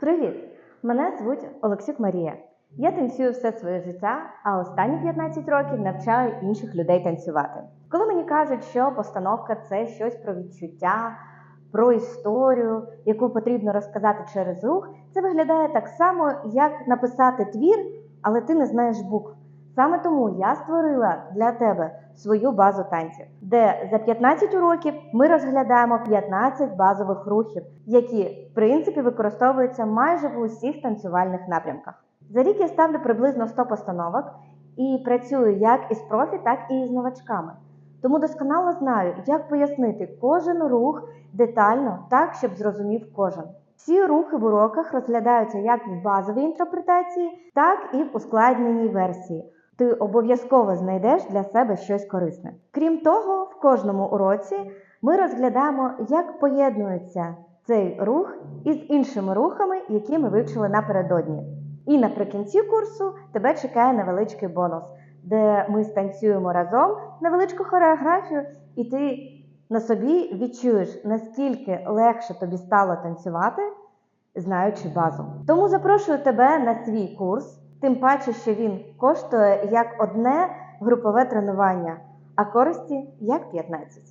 Привіт! Мене звуть Олексюк Марія. Я танцюю все своє життя, а останні 15 років навчаю інших людей танцювати. Коли мені кажуть, що постановка це щось про відчуття, про історію, яку потрібно розказати через рух, це виглядає так само, як написати твір, але ти не знаєш букв. Саме тому я створила для тебе свою базу танців, де за 15 уроків ми розглядаємо 15 базових рухів, які в принципі використовуються майже в усіх танцювальних напрямках. За рік я ставлю приблизно 100 постановок і працюю як із профі, так і з новачками. Тому досконало знаю, як пояснити кожен рух детально, так, щоб зрозумів кожен. Всі рухи в уроках розглядаються як в базовій інтерпретації, так і в ускладненій версії. Ти обов'язково знайдеш для себе щось корисне. Крім того, в кожному уроці ми розглядаємо, як поєднується цей рух із іншими рухами, які ми вивчили напередодні. І наприкінці курсу тебе чекає невеличкий бонус, де ми станцюємо разом невеличку хореографію, і ти на собі відчуєш, наскільки легше тобі стало танцювати, знаючи базу. Тому запрошую тебе на свій курс, тим паче, що він коштує як одне групове тренування, а користі як 15.